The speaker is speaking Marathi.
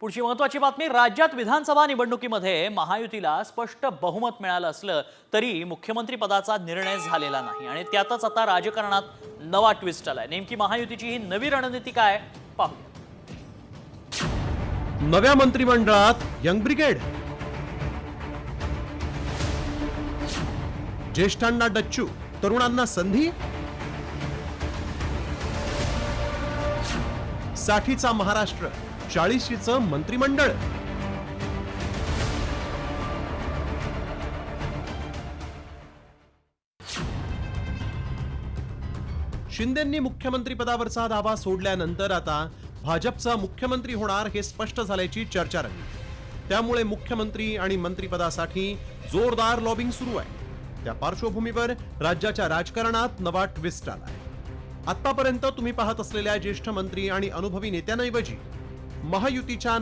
पुढची महत्वाची बातमी राज्यात विधानसभा निवडणुकीमध्ये महायुतीला स्पष्ट बहुमत मिळालं असलं तरी मुख्यमंत्री पदाचा निर्णय झालेला नाही. आणि त्यातच आता राजकारणात नवा ट्विस्ट आलाय. नेमकी महायुतीची ही नवी रणनीती काय? पाहू नव्या मंत्रिमंडळात यंग ब्रिगेड. ज्येष्ठांना डच्चू तरुणांना संधी. साठीचा महाराष्ट्र. चाळीशीचं मंत्रिमंडळ. शिंदेंनी मुख्यमंत्री पदावरचा दावा सोडल्यानंतर आता भाजपचा मुख्यमंत्री होणार हे स्पष्ट झाल्याची चर्चा रंगली त्यामुळे मुख्यमंत्री आणि मंत्रिपदासाठी जोरदार लॉबिंग सुरू आहे. त्या पार्श्वभूमीवर राज्याच्या राजकारणात नवा ट्विस्ट आलाय. आतापर्यंत तुम्ही पाहत असलेल्या ज्येष्ठ मंत्री आणि अनुभवी नेत्यांऐवजी महायुतीच्या